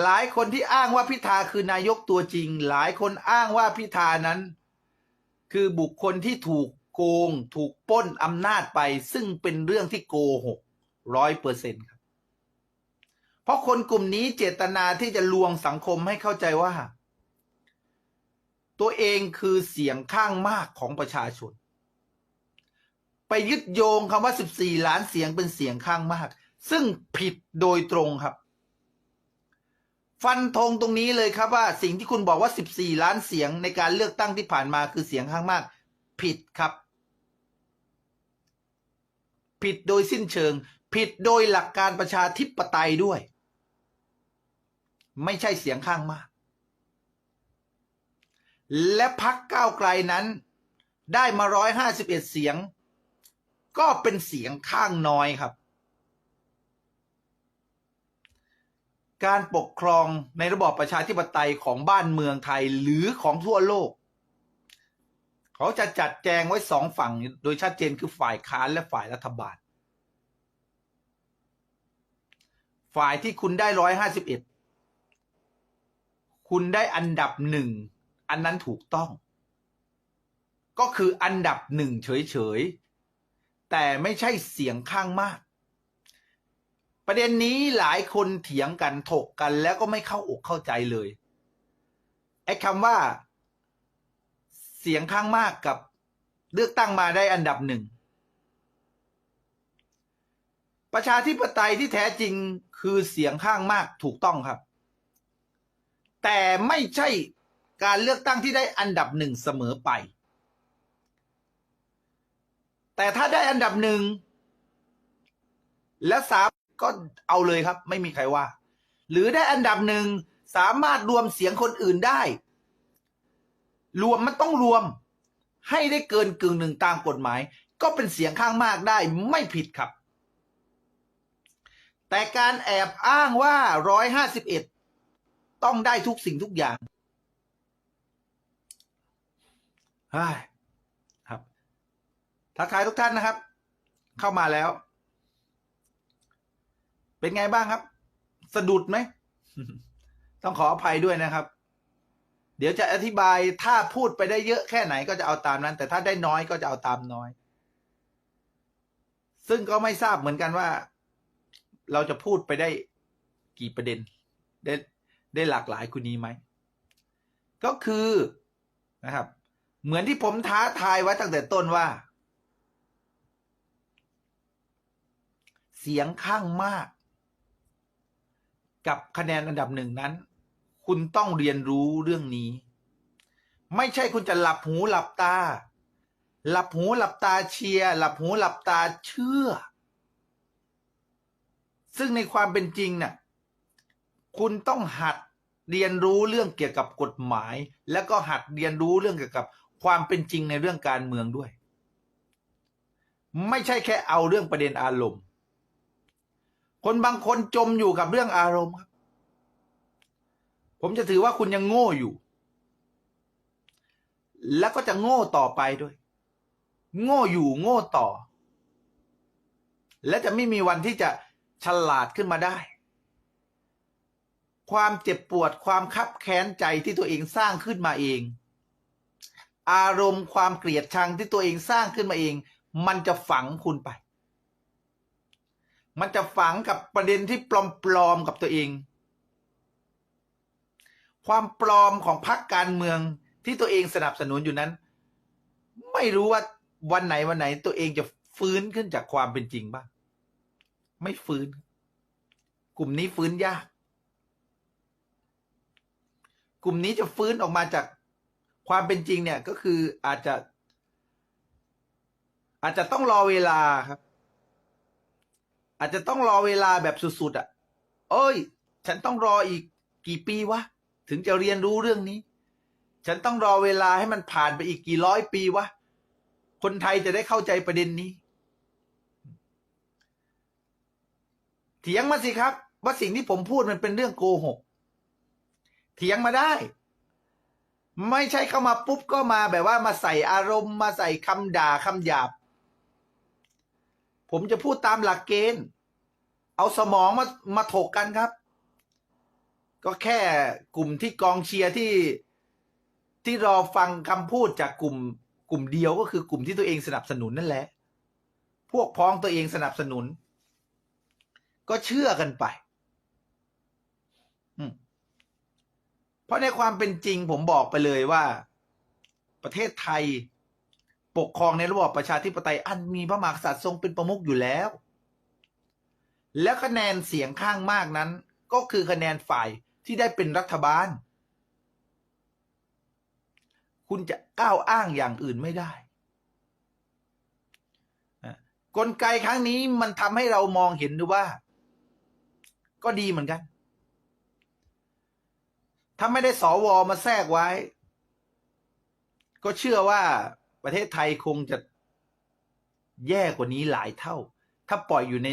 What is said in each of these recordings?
หลายคนที่อ้างว่าพิธาคือนายกตัวจริง หลายคนอ้างว่าพิธานั้น คือบุคคลที่ถูกโกง ถูกปล้นอำนาจไป ซึ่งเป็นเรื่องที่โกหกร้อยเปอร์เซ็นครับ เพราะคนกลุ่มนี้เจตนาที่จะลวงสังคมให้เข้าใจว่า ตัวเองคือเสียงข้างมากของประชาชน ไปยึดโยงคำว่า 14 ล้านเสียงเป็นเสียงข้างมาก ซึ่งผิดโดยตรงครับ ฟันธงตรงนี้เลยครับว่าสิ่งที่คุณบอกว่า 14 ล้านเสียงในการเลือกตั้งที่ผ่านมาคือเสียงข้างมาก ผิดครับ ผิดโดยสิ้นเชิง ผิดโดยหลักการประชาธิปไตยด้วย ไม่ใช่เสียงข้างมาก และพักก้าวไกลนั้น ได้มา 151 เสียง ก็เป็นเสียงข้างน้อยครับ การปกครองในระบอบประชาธิปไตยของบ้านเมืองไทยหรือของทั่วโลก เขาจะจัดแจงไว้สองฝั่งโดยชัดเจนคือฝ่ายค้านและฝ่ายรัฐบาล ฝ่ายที่คุณได้ร้อยห้าสิบเอ็ดคุณได้อันดับหนึ่งอันนั้นถูกต้อง ก็คืออันดับหนึ่งเฉยๆแต่ไม่ใช่เสียงข้างมาก ประเด็นนี้หลายคนเถียงกันถกกันแล้วก็ไม่เข้าอกเข้าใจเลยไอ้คำว่า เสียงข้างมากกับเลือกตั้งมาได้อันดับหนึ่ง ประชาธิปไตยที่แท้จริงคือเสียงข้างมากถูกต้องครับ แต่ไม่ใช่การเลือกตั้งที่ได้อันดับหนึ่งเสมอไป แต่ถ้าได้อันดับหนึ่งและสาม ก็เอาเลยครับ ไม่มีใครว่า หรือได้อันดับหนึ่งสามารถรวมเสียงคนอื่นได้ รวมมันต้องรวม ให้ได้เกินกึ่งหนึ่งตามกฎหมาย ก็เป็นเสียงข้างมากได้ไม่ผิดครับ แต่การแอบอ้างว่าร้อยห้าสิบเอ็ดต้องได้ทุกสิ่งทุกอย่างครับ ทักทายทุกท่านนะครับ เข้ามาแล้ว เป็นไงบ้างครับ สะดุดไหม ต้องขออภัยด้วยนะครับ เดี๋ยวจะอธิบายถ้าพูดไปได้เยอะแค่ไหนก็จะเอาตามนั้น แต่ถ้าได้น้อยก็จะเอาตามน้อย ซึ่งก็ไม่ทราบเหมือนกันว่า เราจะพูดไปได้กี่ประเด็น ได้ได้หลากหลายคุณนี้ไหม ก็คือนะครับ เหมือนที่ผมท้าทายไว้ตั้งแต่ต้นว่าเสียงข้างมาก กับคะแนนอันดับหนึ่งนั้น คุณต้องเรียนรู้เรื่องนี้ ไม่ใช่คุณจะหลับหูหลับตา หลับหูหลับตาเชียร์หลับหูหลับตาเชื่อ ซึ่งในความเป็นจริงน่ะคุณต้องหัดเรียนรู้เรื่องเกี่ยวกับกฎหมาย แล้วก็หัดเรียนรู้เรื่องเกี่ยวกับความเป็นจริงในเรื่องการเมืองด้วย ไม่ใช่แค่เอาเรื่องประเด็นอารมณ์ คนบางคนจมอยู่กับเรื่องอารมณ์ครับ ผมจะถือว่าคุณยังโง่อยู่ แล้วก็จะโง่ต่อไปด้วย โง่อยู่โง่ต่อ และจะไม่มีวันที่จะฉลาดขึ้นมาได้ ความเจ็บปวดความคับแค้นใจที่ตัวเองสร้างขึ้นมาเอง อารมณ์ความเกลียดชังที่ตัวเองสร้างขึ้นมาเอง มันจะฝังคุณไป มันจะฝังกับประเด็นที่ปลอมๆกับตัวเอง ความปลอมของพรรคการเมืองที่ตัวเองสนับสนุนอยู่นั้น ไม่รู้ว่าวันไหนวันไหน ตัวเองจะฟื้นขึ้นจากความเป็นจริงบ้าง ไม่ฟื้น กลุ่มนี้ฟื้นยาก กลุ่มนี้จะฟื้นออกมาจากความเป็นจริงเนี่ยก็คืออาจจะ อาจจะต้องรอเวลาครับ อาจจะต้องรอเวลาแบบสุดๆอะ่ะ เอ้ย ฉันต้องรออีกกี่ปีวะ ถึงจะเรียนรู้เรื่องนี้ ฉันต้องรอเวลาให้มันผ่านไปอีกกี่ร้อยปีวะ คนไทยจะได้เข้าใจประเด็นนี้ เถียงมาสิครับ ว่าสิ่งที่ผมพูดมันเป็นเรื่องโกหก เถียงมาได้ ไม่ใช่เข้ามาปุ๊บก็มาแบบว่ามาใส่อารมณ์มาใส่คำด่าคำหยาบ ผมจะพูดตามหลักเกณฑ์ เอาสมองมามาถกกันครับ ก็แค่กลุ่มที่กองเชียร์ที่ที่รอฟังคำพูดจากกลุ่มกลุ่มเดียวก็คือกลุ่มที่ตัวเองสนับสนุนนั่นแหละ พวกพ้องตัวเองสนับสนุน ก็เชื่อกันไปเพราะในความเป็นจริงผมบอกไปเลยว่า ประเทศไทย ปกครองในระบอบประชาธิปไตยอันมีพระมหากษัตริย์ทรงเป็นประมุขอยู่แล้ว และคะแนนเสียงข้างมากนั้น ก็คือคะแนนฝ่ายที่ได้เป็นรัฐบาล คุณจะก้าวอ้างอย่างอื่นไม่ได้กลไกครั้งนี้มันทำให้เรามองเห็นดูว่า ก็ดีเหมือนกัน ถ้าไม่ได้สวมาแทรกไว้ ก็เชื่อว่า ประเทศไทยคงจะแย่กว่านี้หลายเท่า ถ้าปล่อยอยู่ใน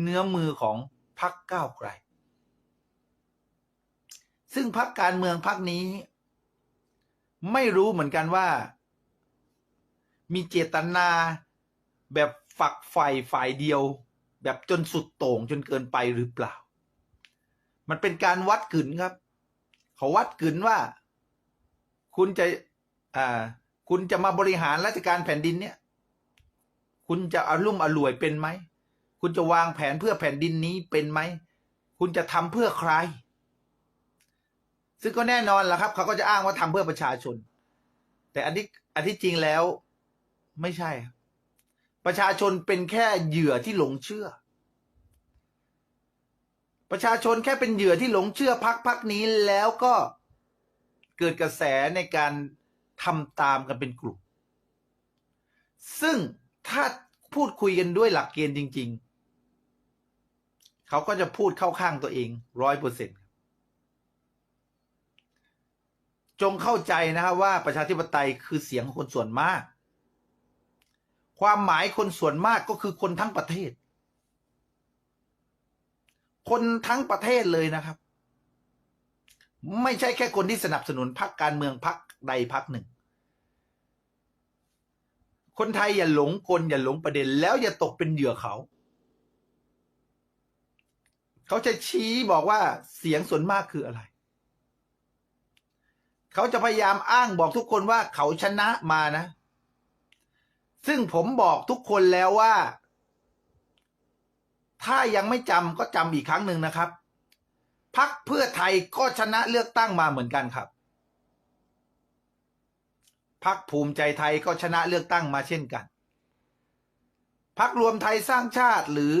เนื้อมือของพรรคก้าวไกล ซึ่งพรรคการเมืองพรรคนี้ ไม่รู้เหมือนกันว่า มีเจตนาแบบฝักใฝ่ฝ่ายเดียว แบบจนสุดโต่งจนเกินไปหรือเปล่า มันเป็นการวัดกึนครับ เขาวัดกึนว่า คุณจะอ่า คุณจะมาบริหารราชการแผ่นดินเนี่ย คุณจะอารุ่มอร่วยเป็นไหม คุณจะวางแผนเพื่อแผ่นดินนี้เป็นไหม คุณจะทำเพื่อใคร ซึ่งก็แน่นอนแหละครับ เขาก็จะอ้างว่าทำเพื่อประชาชน แต่อันที่อันที่จริงแล้วไม่ใช่ ประชาชนเป็นแค่เหยื่อที่หลงเชื่อ ประชาชนแค่เป็นเหยื่อที่หลงเชื่อพักพักนี้แล้วก็เกิดกระแสในการ ทำตามกันเป็นกลุ่ม ซึ่งถ้าพูดคุยกันด้วยหลักเกณฑ์จริง ๆ เขาก็จะพูดเข้าข้างตัวเองร้อยเปอร์เซ็นต์จงเข้าใจนะครับว่าประชาธิปไตยคือเสียงของคนส่วนมาก ความหมายคนส่วนมากก็คือคนทั้งประเทศ คนทั้งประเทศเลยนะครับ ไม่ใช่แค่คนที่สนับสนุนพรรคการเมืองพรรค ใดพรรคหนึ่ง คนไทยอย่าหลงกลอย่าหลงประเด็น แล้วอย่าตกเป็นเหยื่อเขา เขาจะชี้บอกว่าเสียงส่วนมากคืออะไร เขาจะพยายามอ้างบอกทุกคนว่าเขาชนะมานะ ซึ่งผมบอกทุกคนแล้วว่า ถ้ายังไม่จำก็จำอีกครั้งหนึ่งนะครับพักเพื่อไทยก็ชนะเลือกตั้งมาเหมือนกันครับ พักภูมิใจไทยก็ชนะเลือกตั้งมาเช่นกัน พักรวมไทยสร้างชาติหรือ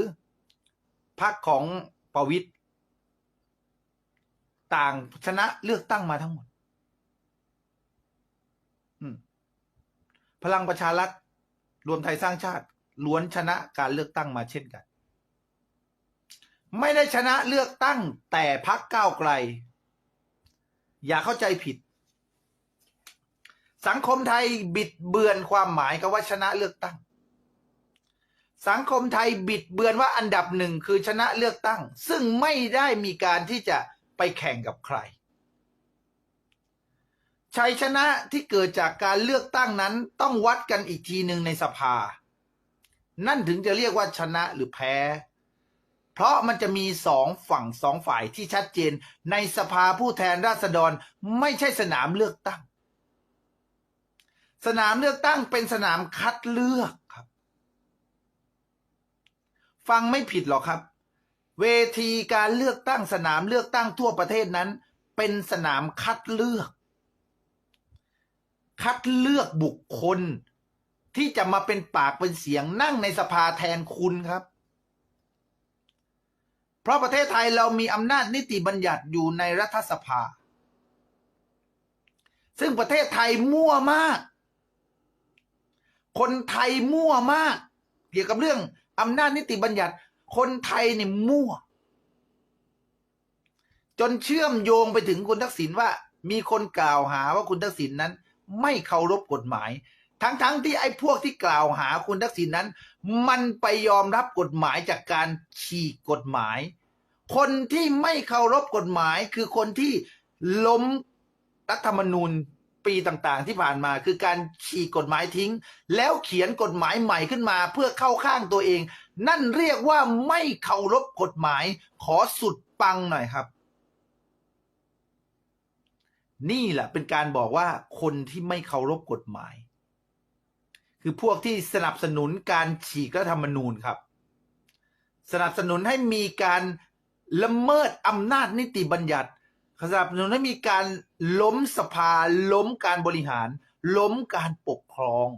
พักของประวิตยต่างชนะเลือกตั้งมาทั้งหมดพลังประชารัฐรวมไทยสร้างชาติ ล้วนชนะการเลือกตั้งมาเช่นกัน ไม่ได้ชนะเลือกตั้งแต่พักก้าวไกล อย่าเข้าใจผิด สังคมไทยบิดเบือนความหมายกับว่าชนะเลือกตั้ง สังคมไทยบิดเบือนว่าอันดับหนึ่งคือชนะเลือกตั้ง ซึ่งไม่ได้มีการที่จะไปแข่งกับใคร ชัยชนะที่เกิดจากการเลือกตั้งนั้นต้องวัดกันอีกทีหนึ่งในสภา นั่นถึงจะเรียกว่าชนะหรือแพ้ เพราะมันจะมีสองฝั่งสองฝ่ายที่ชัดเจนในสภาผู้แทนราษฎรไม่ใช่สนามเลือกตั้ง สนามเลือกตั้งเป็นสนามคัดเลือกครับ ฟังไม่ผิดหรอกครับ เวทีการเลือกตั้งสนามเลือกตั้งทั่วประเทศนั้น เป็นสนามคัดเลือก คัดเลือกบุคคล ที่จะมาเป็นปากเป็นเสียงนั่งในสภาแทนคุณครับ เพราะประเทศไทยเรามีอำนาจนิติบัญญัติอยู่ในรัฐสภาซึ่งประเทศไทยมั่วมาก คนไทยมั่วมาก เกี่ยวกับเรื่องอำนาจนิติบัญญัติ คนไทยเนี่ยมั่ว จนเชื่อมโยงไปถึงคุณทักษิณว่า มีคนกล่าวหาว่าคุณทักษิณนั้น ไม่เคารพกฎหมาย ทั้งๆทที่ไอ้พวกที่กล่าวหาคุณทักษิณนั้น มันไปยอมรับกฎหมายจากการฉีกกฎหมาย คนที่ไม่เคารพกฎหมายคือคนที่ล้มรัฐธรรมนูญ ปีต่างๆ ที่ผ่านมา คือการฉีกกฎหมายทิ้ง แล้วเขียนกฎหมายใหม่ขึ้นมาเพื่อเข้าข้างตัวเอง นั่นเรียกว่าไม่เคารพกฎหมาย ขอสุดปังหน่อยครับ นี่แหละเป็นการบอกว่าคนที่ไม่เคารพกฎหมาย คือพวกที่สนับสนุนการฉีกรัฐธรรมนูญครับ สนับสนุนให้มีการละเมิดอำนาจนิติบัญญัติ สนับสนุนให้มีการล้มสภา ล้มการบริหาร ล้มการปกครอง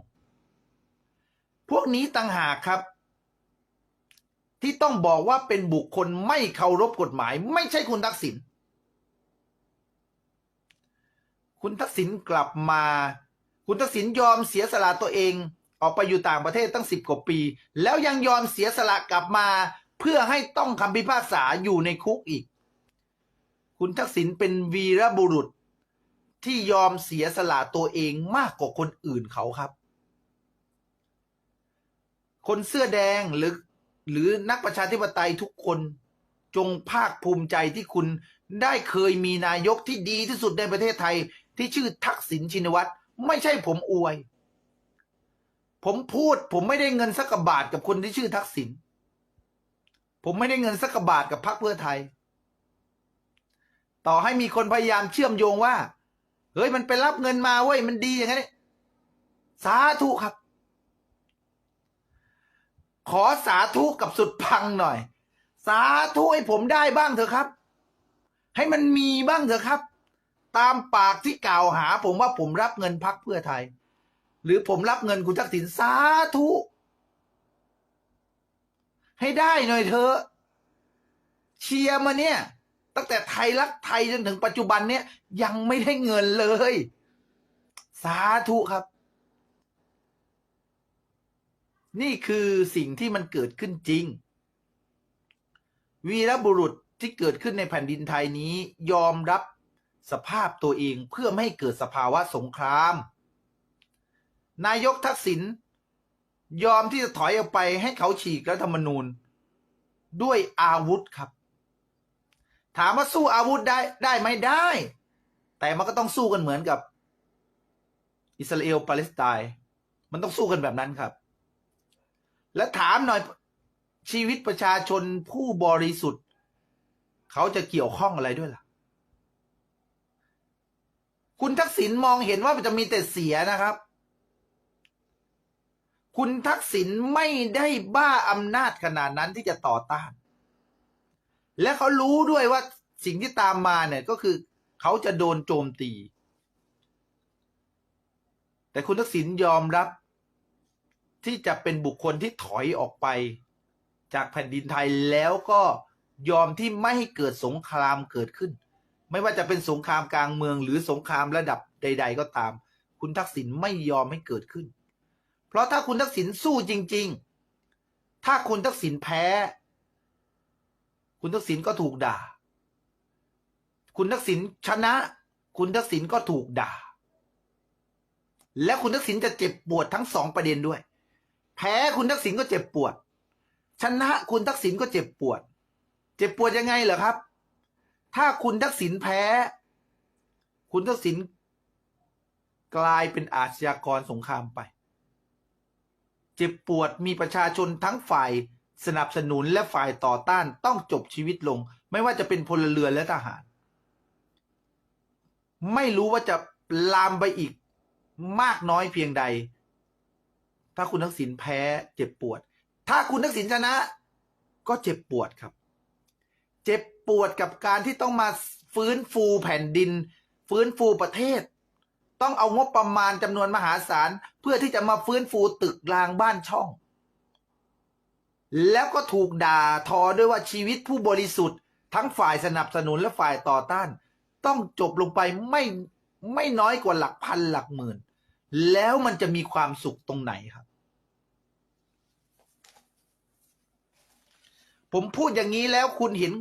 พวกนี้ต่างหากครับ ที่ต้องบอกว่าเป็นบุคคลไม่เคารพกฎหมาย ไม่ใช่คุณทักษิณคุณทักษิณกลับมา คุณทักษิณยอมเสียสละตัวเอง ออกไปอยู่ต่างประเทศตั้งสิบกว่าปี แล้วยังยอมเสียสละกลับมา เพื่อให้ต้องคำพิพากษาอยู่ในคุกอีก คุณทักษิณเป็นวีรบุรุษที่ยอมเสียสละตัวเองมากกว่าคนอื่นเขาครับ คนเสื้อแดงหรือหรือนักประชาธิปไตยทุกคนจงภาคภูมิใจที่คุณได้เคยมีนายกที่ดีที่สุดในประเทศไทย ที่ชื่อทักษิณชินวัตรไม่ใช่ผมอวย ผมพูดผมไม่ได้เงินสักบาทกับคนที่ชื่อทักษิณผมไม่ได้เงินสักบาทกับพรรคเพื่อไทย ต่อให้มีคนพยายามเชื่อมโยงว่า เฮ้ยมันไปรับเงินมาเว้ยมันดีอย่างนั้นสาธุครับ ขอสาธุกับสุดพังหน่อย สาธุให้ผมได้บ้างเถอะครับ ให้มันมีบ้างเถอะครับ ตามปากที่กล่าวหา ผมว่าผมรับเงินพักเพื่อไทย หรือผมรับเงินคุณทักษิณสาธุให้ได้หน่อยเถอะเชียร์มาเนี่ย ตั้งแต่ไทยรักไทยจนถึงปัจจุบันเนี่ยยังไม่ได้เงินเลย สาธุครับ นี่คือสิ่งที่มันเกิดขึ้นจริง วีรบุรุษที่เกิดขึ้นในแผ่นดินไทยนี้ยอมรับสภาพตัวเองเพื่อไม่ให้เกิดสภาวะสงคราม นายกทักษิณยอมที่จะถอยออกไปให้เขาฉีกรัฐธรรมนูญ ด้วยอาวุธครับ ถามว่าสู้อาวุธได้ได้ไหมได้ แต่มันก็ต้องสู้กันเหมือนกับ อิสราเอลปาเลสไตน์มันต้องสู้กันแบบนั้นครับ และถามหน่อยชีวิตประชาชนผู้บริสุทธิ์ เขาจะเกี่ยวข้องอะไรด้วยล่ะ คุณทักษิณมองเห็นว่ามันจะมีแต่เสียนะครับ คุณทักษิณไม่ได้บ้าอำนาจขนาดนั้นที่จะต่อต้าน และเขารู้ด้วยว่าสิ่งที่ตามมาเนี่ยก็คือเขาจะโดนโจมตี แต่คุณทักษิณยอมรับ ที่จะเป็นบุคคลที่ถอยออกไป จากแผ่นดินไทยแล้วก็ยอมที่ไม่ให้เกิดสงครามเกิดขึ้น ไม่ว่าจะเป็นสงครามกลางเมืองหรือสงครามระดับใด ๆ ก็ตาม คุณทักษิณไม่ยอมให้เกิดขึ้น เพราะถ้าคุณทักษิณสู้จริง ๆ ถ้าคุณทักษิณแพ้ คุณทักษิณก็ถูกด่า คุณทักษิณชนะ คุณทักษิณก็ถูกด่า และคุณทักษิณจะเจ็บปวดทั้งสองประเด็นด้วย แพ้คุณทักษิณก็เจ็บปวด ชนะคุณทักษิณก็เจ็บปวด เจ็บปวดยังไงเหรอครับ ถ้าคุณทักษิณแพ้ คุณทักษิณกลายเป็นอาชญากรสงครามไป เจ็บปวดมีประชาชนทั้งฝ่าย สนับสนุนและฝ่ายต่อต้านต้องจบชีวิตลง ไม่ว่าจะเป็นพลเรือนและทหาร ไม่รู้ว่าจะลามไปอีกมากน้อยเพียงใด ถ้าคุณทักษิณแพ้เจ็บปวด ถ้าคุณทักษิณชนะ ก็เจ็บปวดครับ เจ็บปวดกับการที่ต้องมาฟื้นฟูแผ่นดิน ฟื้นฟูประเทศ ต้องเอางบประมาณจำนวนมหาศาล เพื่อที่จะมาฟื้นฟูตึกรางบ้านช่อง แล้วก็ถูกด่าทอด้วยว่าชีวิตผู้บริสุทธิ์ ทั้งฝ่ายสนับสนุนและฝ่ายต่อต้าน ต้องจบลงไปไม่ไม่น้อยกว่าหลักพันหลักหมื่น แล้วมันจะมีความสุขตรงไหนครับ ผมพูดอย่างนี้แล้วคุณเห็น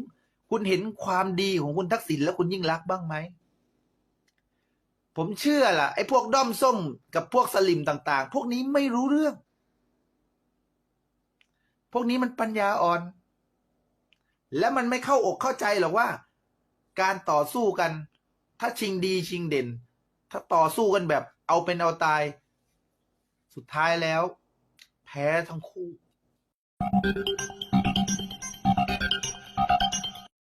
คุณเห็นความดีของคุณทักษิณและคุณยิ่งรักบ้างไหมผมเชื่อล่ะไอ้พวกด้อมส้มกับพวกสลิมต่าง ๆ พวกนี้ไม่รู้เรื่อง พวกนี้มันปัญญาอ่อน และมันไม่เข้าอกเข้าใจหรอกว่า การต่อสู้กัน ถ้าชิงดีชิงเด่น ถ้าต่อสู้กันแบบเอาเป็นเอาตาย สุดท้ายแล้ว แพ้ทั้งคู่